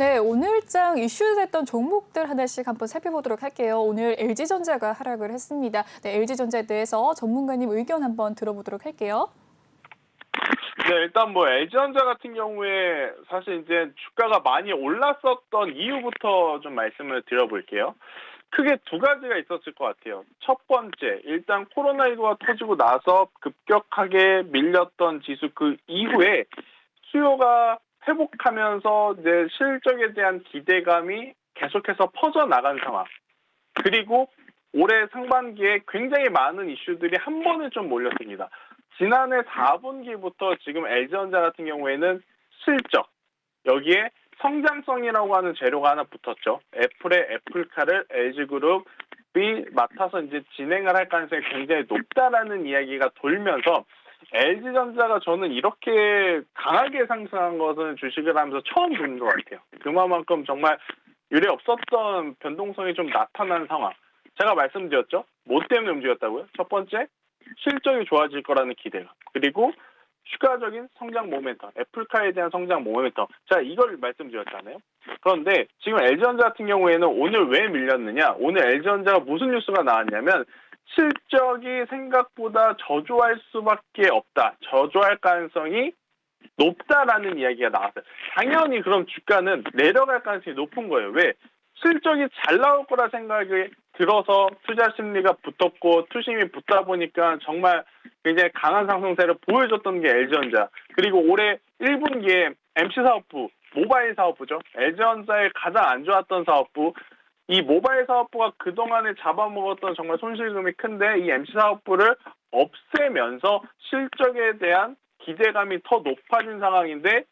네, 오늘장 이슈됐던 종목들 하나씩 한번 살펴보도록 할게요. 오늘 LG전자가 하락을 했습니다. 네, LG전자에 대해서 전문가님 의견 한번 들어보도록 할게요. 네, 일단 뭐 LG전자 같은 경우에 사실 이제 주가가 많이 올랐었던 이유부터 좀 말씀을 드려볼게요. 크게 두 가지가 있었을 것 같아요. 첫 번째, 일단 코로나19가 터지고 나서 급격하게 밀렸던 지수 그 이후에 수요가 회복하면서 이제 실적에 대한 기대감이 계속해서 퍼져나간 상황. 그리고 올해 상반기에 굉장히 많은 이슈들이 한 번에 좀 몰렸습니다. 지난해 4분기부터 지금 LG전자 같은 경우에는 실적, 여기에 성장성이라고 하는 재료가 하나 붙었죠. 애플의 애플카를 LG그룹이 맡아서 이제 진행을 할 가능성이 굉장히 높다라는 이야기가 돌면서 LG전자가 저는 이렇게 강하게 상승한 것은 주식을 하면서 처음 보는 것 같아요. 그만큼 정말 유례 없었던 변동성이 좀 나타난 상황. 제가 말씀드렸죠. 뭐 때문에 움직였다고요? 첫 번째, 실적이 좋아질 거라는 기대감. 그리고 추가적인 성장 모멘텀, 애플카에 대한 성장 모멘텀. 자, 이걸 말씀드렸잖아요. 그런데 지금 LG전자 같은 경우에는 오늘 왜 밀렸느냐? 오늘 LG전자가 무슨 뉴스가 나왔냐면 실적이 생각보다 저조할 수밖에 없다. 저조할 가능성이 높다라는 이야기가 나왔어요. 당연히 그럼 주가는 내려갈 가능성이 높은 거예요. 왜? 실적이 잘 나올 거라 생각이 들어서 투자 심리가 붙었고 투심이 붙다 보니까 정말 굉장히 강한 상승세를 보여줬던 게 LG전자. 그리고 올해 1분기에 MC 사업부, 모바일 사업부죠. LG전자의 가장 안 좋았던 사업부. 이 모바일 사업부가 그동안에 잡아먹었던 정말 손실금이 큰데 이 MC 사업부를 없애면서 실적에 대한 기대감이 더 높아진 상황인데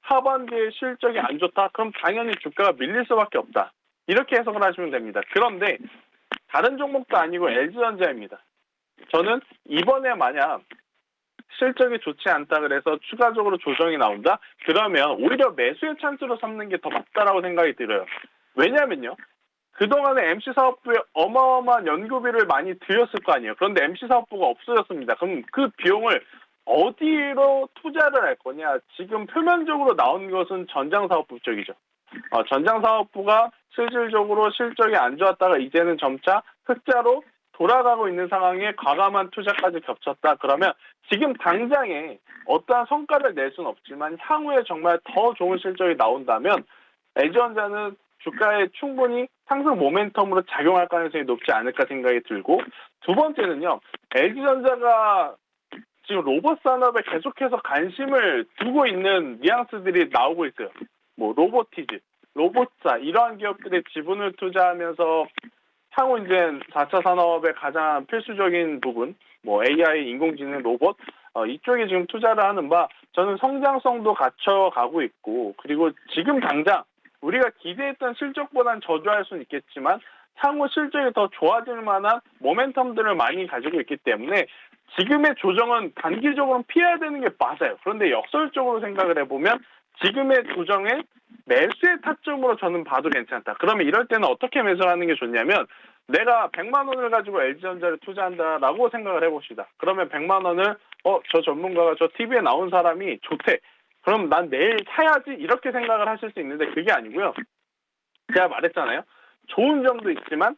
하반기에 실적이 안 좋다? 그럼 당연히 주가가 밀릴 수밖에 없다. 이렇게 해석을 하시면 됩니다. 그런데 다른 종목도 아니고 LG전자입니다. 저는 이번에 만약 실적이 좋지 않다 그래서 추가적으로 조정이 나온다? 그러면 오히려 매수의 찬스로 삼는 게 더 맞다라고 생각이 들어요. 왜냐면요. 그동안에 MC 사업부에 어마어마한 연구비를 많이 들였을 거 아니에요. 그런데 MC 사업부가 없어졌습니다. 그럼 그 비용을 어디로 투자를 할 거냐? 지금 표면적으로 나온 것은 전장 사업부 쪽이죠. 어, 전장 사업부가 실질적으로 실적이 안 좋았다가 이제는 점차 흑자로 돌아가고 있는 상황에 과감한 투자까지 겹쳤다. 그러면 지금 당장에 어떠한 성과를 낼 수는 없지만 향후에 정말 더 좋은 실적이 나온다면 LG전자는 주가에 충분히 상승 모멘텀으로 작용할 가능성이 높지 않을까 생각이 들고 두 번째는요. LG전자가 지금 로봇 산업에 계속해서 관심을 두고 있는 뉘앙스들이 나오고 있어요. 뭐 로보티즈, 로봇사 이러한 기업들의 지분을 투자하면서 향후 이제 4차 산업의 가장 필수적인 부분, 뭐 AI, 인공지능, 로봇 어, 이쪽에 지금 투자를 하는 바 저는 성장성도 갖춰가고 있고 그리고 지금 당장 우리가 기대했던 실적보다는 저조할 수는 있겠지만 향후 실적이 더 좋아질 만한 모멘텀들을 많이 가지고 있기 때문에 지금의 조정은 단기적으로 피해야 되는 게 맞아요. 그런데 역설적으로 생각을 해보면 지금의 조정에 매수의 타점으로 저는 봐도 괜찮다. 그러면 이럴 때는 어떻게 매수를 하는 게 좋냐면 내가 100만 원을 가지고 LG전자를 투자한다라고 생각을 해봅시다. 그러면 100만 원을 어, 저 전문가가 저 TV에 나온 사람이 좋대. 그럼 난 내일 사야지 이렇게 생각을 하실 수 있는데 그게 아니고요. 제가 말했잖아요. 좋은 점도 있지만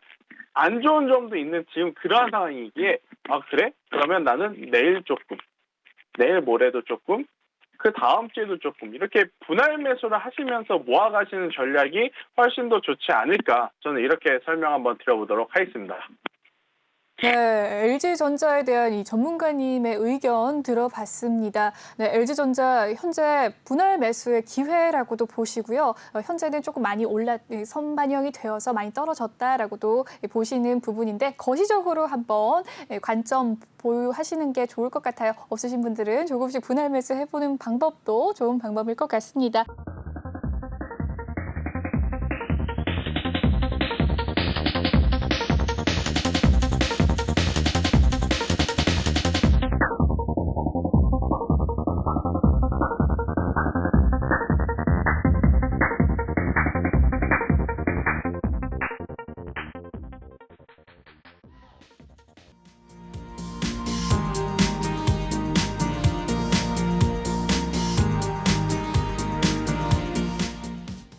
안 좋은 점도 있는 지금 그러한 상황이기에 아 그래? 그러면 나는 내일 조금, 내일 모레도 조금, 그 다음 주에도 조금 이렇게 분할 매수를 하시면서 모아가시는 전략이 훨씬 더 좋지 않을까 저는 이렇게 설명 한번 드려보도록 하겠습니다. 네, LG전자에 대한 이 전문가님의 의견 들어봤습니다. 네, LG전자 현재 분할 매수의 기회라고도 보시고요. 어, 현재는 조금 많이 올라 선 반영이 되어서 많이 떨어졌다라고도 보시는 부분인데 거시적으로 한번 예, 관점 보유하시는 게 좋을 것 같아요. 없으신 분들은 조금씩 분할 매수 해보는 방법도 좋은 방법일 것 같습니다.